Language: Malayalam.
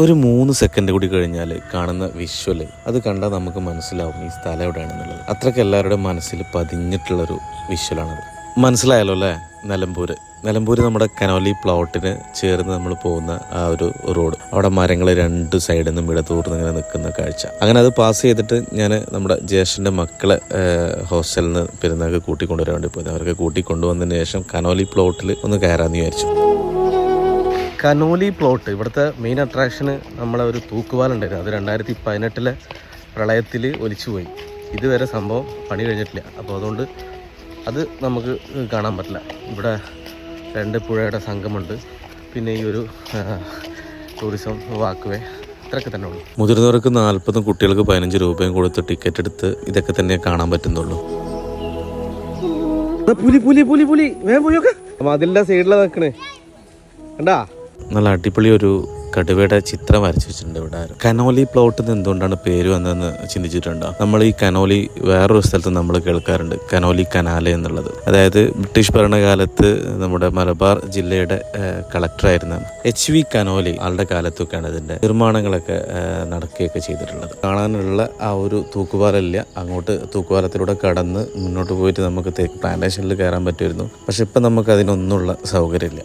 ഒരു മൂന്ന് സെക്കൻഡ് കൂടി കഴിഞ്ഞാൽ കാണുന്ന വിഷ്വൽ അത് കണ്ടാൽ നമുക്ക് മനസ്സിലാവും ഈ സ്ഥലം എവിടെയാണെന്നുള്ളത്. അത്രയ്ക്ക് എല്ലാവരുടെ മനസ്സിൽ പതിഞ്ഞിട്ടുള്ളൊരു വിഷ്വലാണത് മനസ്സിലായല്ലോ അല്ലേ? നിലമ്പൂര്. നിലമ്പൂര് നമ്മുടെ കനോലി പ്ലോട്ടിന് ചേർന്ന് നമ്മൾ പോകുന്ന ആ ഒരു റോഡ് അവിടെ മരങ്ങൾ രണ്ട് സൈഡിൽ നിന്നും ഇടതൂർന്ന് ഇങ്ങനെ നിൽക്കുന്ന കാഴ്ച. അങ്ങനെ അത് പാസ് ചെയ്തിട്ട് ഞാൻ നമ്മുടെ ജ്യേഷ്ഠന്റെ മക്കളെ ഹോസ്റ്റലിൽ നിന്ന് പെരുന്നാൾക്ക് കൂട്ടിക്കൊണ്ടുവരാൻ വേണ്ടി പോയത്. അവർക്ക് കൂട്ടിക്കൊണ്ടുവന്നതിന് ശേഷം കനോലി പ്ലോട്ടിൽ ഒന്ന് കയറാമെന്ന് വിചാരിച്ചു. കനോലി പ്ലോട്ട് ഇവിടുത്തെ മെയിൻ അട്രാക്ഷന് നമ്മളെ ഒരു തൂക്കുവാലുണ്ടായിരുന്നു അത് രണ്ടായിരത്തി പതിനെട്ടിലെ പ്രളയത്തിൽ ഒലിച്ചുപോയി. ഇതുവരെ സംഭവം പണി കഴിഞ്ഞിട്ടില്ല. അപ്പോൾ അതുകൊണ്ട് അത് നമുക്ക് കാണാൻ പറ്റില്ല. ഇവിടെ രണ്ട് പുഴയുടെ സംഘമുണ്ട്. പിന്നെ ഈ ഒരു ടൂറിസം വാക്കുവേ ഇത്രയൊക്കെ തന്നെ ഉള്ളൂ. മുതിർന്നവർക്ക് നാൽപ്പതും കുട്ടികൾക്ക് പതിനഞ്ച് രൂപയും കൊടുത്ത് ടിക്കറ്റ് എടുത്ത് ഇതൊക്കെ തന്നെ കാണാൻ പറ്റുന്നുള്ളൂ. പുലി പുലി പുലി പുലി. വേഗം പോയൊക്കെ അതിന്റെ സൈഡിലാണ് നിൽക്കണേ കണ്ടാ? നല്ല അടിപൊളി ഒരു കടുവയുടെ ചിത്രം വരച്ചു വെച്ചിട്ടുണ്ട് ഇവിടെ. കനോലി പ്ലോട്ട് എന്ന് എന്തുകൊണ്ടാണ് പേര് വന്നതെന്ന് ചിന്തിച്ചിട്ടുണ്ടോ? നമ്മൾ ഈ കനോലി വേറൊരു സ്ഥലത്ത് നമ്മൾ കേൾക്കാറുണ്ട്. കനോലി കനാല എന്നുള്ളത്. അതായത് ബ്രിട്ടീഷ് ഭരണകാലത്ത് നമ്മുടെ മലബാർ ജില്ലയുടെ കളക്ടറായിരുന്ന എച്ച് വി കനോലി ആളുടെ കാലത്തൊക്കെയാണ് ഇതിന്റെ നിർമ്മാണങ്ങളൊക്കെ നടക്കുകയൊക്കെ ചെയ്തിട്ടുള്ളത്. കാണാനുള്ള ആ ഒരു തൂക്കുപാലമില്ല അങ്ങോട്ട് തൂക്കുപാലത്തിലൂടെ കടന്ന് മുന്നോട്ട് പോയിട്ട് നമുക്ക് തേക്ക് പ്ലാന്റേഷനിൽ കയറാൻ പറ്റുമായിരുന്നു. പക്ഷെ ഇപ്പം നമുക്ക് അതിനൊന്നുള്ള സൗകര്യമില്ല.